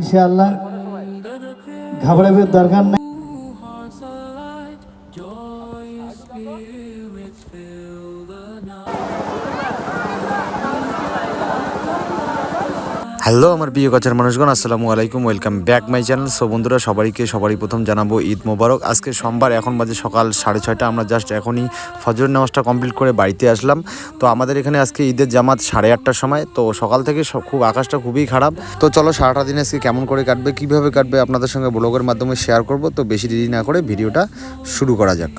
ইনশাআল্লাহ। ঘাবড়াবের দরকার নেই। হ্যালো, আমার প্রিয় কাছের মানুষগণ, আসসালামু আলাইকুম, welcome back my channel. So বন্ধুরা, সবাইকে সবারই প্রথম জানাব ঈদ মোবারক। আজকে সোমবার, এখন বাজে সকাল সাড়ে ছয়টা। আমরা জাস্ট এখনই ফজর নামাজটা কমপ্লিট করে বাড়িতে আসলাম। তো আমাদের এখানে আজকে ঈদের জামাত সাড়ে আটটার সময়। তো সকাল থেকে খুব আকাশটা খুবই খারাপ। তো চলো সারাটা দিন আজকে কেমন করে কাটবে, কীভাবে কাটবে আপনাদের সঙ্গে ব্লগের মাধ্যমে শেয়ার করব। তো বেশি দেরি না করে ভিডিওটা শুরু করা যাক।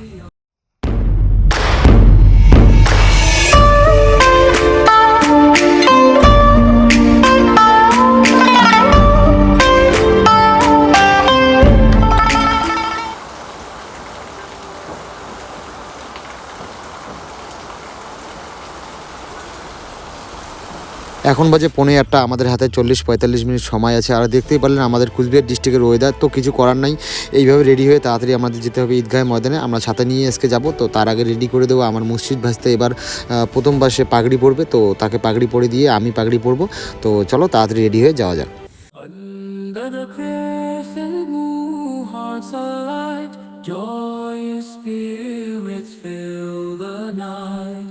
এখন বাজে পনেরো আটটা, আমাদের হাতে চল্লিশ পঁয়তাল্লিশ মিনিট সময় আছে। আর দেখতেই পারলেন আমাদের কুচবিহার ডিস্ট্রিক্টের ওয়েদার তো কিছু করার নাই। এইভাবে রেডি হয়ে তাড়াতাড়ি আমাদের যেতে হবে ঈদগাহ ময়দানে। আমরা ছাতা নিয়ে আজকে যাব, তো তার আগে রেডি করে দেবো আমার মসজিদ ভাসতে। এবার প্রথমবার সে পাগড়ি পরবে, তো তাকে পাগড়ি পরে দিয়ে আমি পাগড়ি পরবো। তো চলো তাড়াতাড়ি রেডি হয়ে যাওয়া যাক। Joyous spirits fill the night.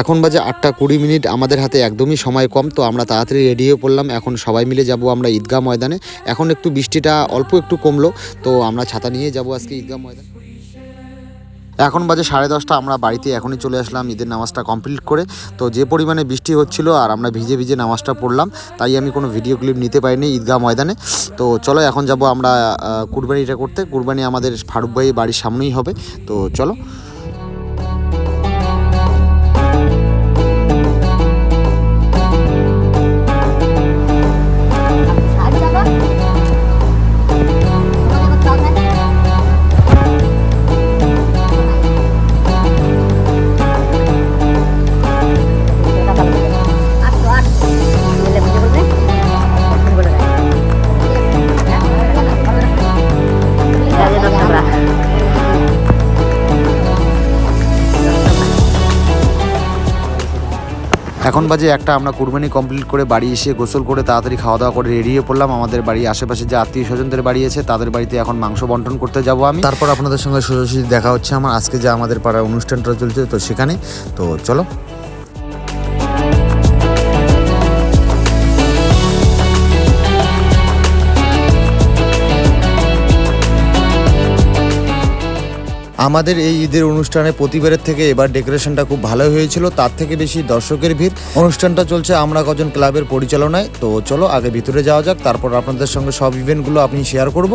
এখন বাজে আটটা কুড়ি মিনিট, আমাদের হাতে একদমই সময় কম, তো আমরা তাড়াতাড়ি রেডি হয়ে পড়লাম। এখন সবাই মিলে যাব আমরা ঈদগাহ ময়দানে। এখন একটু বৃষ্টিটা অল্প একটু কমলো, তো আমরা ছাতা নিয়ে যাব আজকে ঈদগাহ ময়দানে। এখন বাজে সাড়ে দশটা, আমরা বাড়িতে এখনই চলে আসলাম, ঈদের নামাজটা কমপ্লিট করে। তো যে পরিমাণে বৃষ্টি হচ্ছিল আর আমরা ভিজে ভিজে নামাজটা পড়লাম, তাই আমি কোনো ভিডিও ক্লিপ নিতে পারিনি ঈদগাহ ময়দানে। তো চলো এখন যাব আমরা কুরবানিটা করতে। কুরবানি আমাদের ফারুক ভাই বাড়ির সামনেই হবে। তো চলো। এখন বাজে একটা, আমরা কুরবানি কমপ্লিট করে বাড়ি এসে গোসল করে তাড়াতাড়ি খাওয়া দাওয়া করে রেডি হয়ে পড়লাম। আমাদের বাড়ি আশেপাশে যে আত্মীয় স্বজনদের বাড়ি আছে, তাদের বাড়িতে এখন মাংস বন্টন করতে যাব আমি। তারপর আপনাদের সঙ্গে সোজাসুজি দেখা হচ্ছে আমার। আজকে যে আমাদের পাড়ার অনুষ্ঠানটা চলছে, তো সেখানে। তো চলো। আমাদের এই ঈদের অনুষ্ঠানে প্রতিবারের থেকে এবার ডেকোরেশনটা খুব ভালো হয়েছিল, তার থেকে বেশি দর্শকের ভিড়। অনুষ্ঠানটা চলছে আমরা কজন ক্লাবের পরিচালনায়, তো চলো আগে ভিতরে যাওয়া যাক, তারপর আপনাদের সঙ্গে সব ইভেন্টগুলো আপনি শেয়ার করব।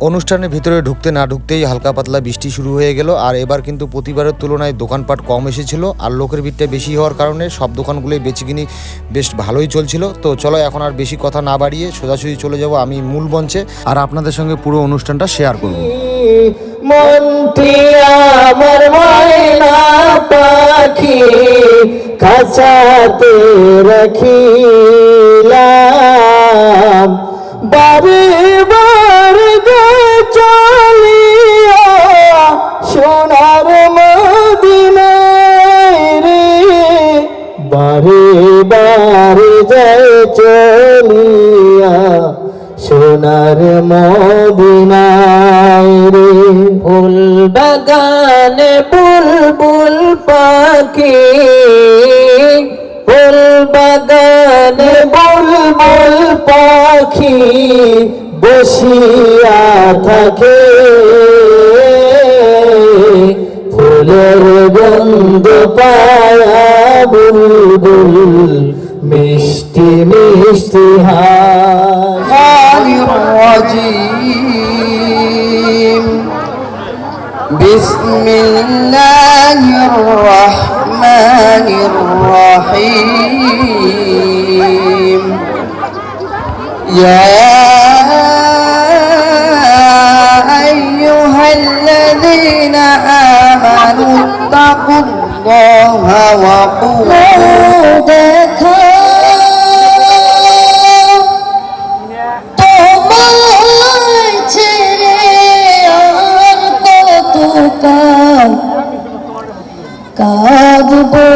অনুষ্ঠানের ভিতরে ঢুকতে না ঢুকতেই হালকা পাতলা বৃষ্টি শুরু হয়ে গেল, আর এবার কিন্তু প্রতিবারের তুলনায় দোকানপাট কম এসেছিল, আর লোকের ভিড়টা বেশি হওয়ার কারণে সব দোকানগুলোই বেচিকিনি বেশ ভালোই চলছিল। তো চলো এখন আর বেশি কথা না বাড়িয়ে সোজাসুজি চলে যাব আমি মূল মঞ্চে, আর আপনাদের সঙ্গে পুরো অনুষ্ঠানটা শেয়ার করব। আমার রাখিলাম। বারে বারে চলিয়া সোনার মদিনায় রে, বারে বারে যায় চলিয়া সোনার মদিনায় রে। ফুল বাগানে বুলবুল পাখি ফুল বাগানে বুলবুল পাখি বসিয়া থাকে। ফুলের গন্ধ পায়া বুলবুল, মিষ্টি মিষ্টি হাজিম বিসমিল্লাহির রহমান الرحمن الرحيم. يا أيها الذين آمنوا اتقوا الله وقولوا সজব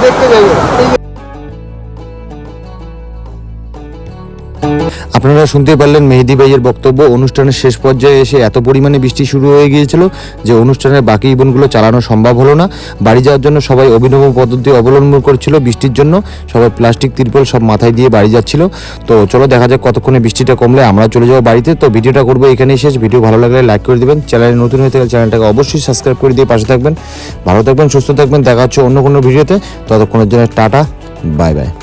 দেখতে যাই আপনারা শুনতে পারলেন মেহেদি ভাইয়ের বক্তব্য। অনুষ্ঠানের শেষ পর্যায়ে এসে এত পরিমাণে বৃষ্টি শুরু হয়ে গিয়েছিল যে অনুষ্ঠানের বাকি ইভেন্টগুলো চালানো সম্ভব হলো না। বাড়ি যাওয়ার জন্য সবাই অভিনব পদ্ধতি অবলম্বন করছিল বৃষ্টির জন্য। সবাই প্লাস্টিক, তিরপল সব মাথায় দিয়ে বাড়ি যাচ্ছিল। তো চলো দেখা যাক কতক্ষণে বৃষ্টিটা কমলে আমরা চলে যাব বাড়িতে। তো ভিডিওটা করব এখানেই শেষ। ভিডিও ভালো লাগলে লাইক করে দেবেন। চ্যানেলে নতুন হয়ে থাকলে চ্যানেলটাকে অবশ্যই সাবস্ক্রাইব করে দিয়ে পাশে থাকবেন। ভালো থাকবেন, সুস্থ থাকবেন। দেখা হচ্ছে অন্য কোনো ভিডিওতে। ততক্ষণের জন্য টাটা, বাই বাই।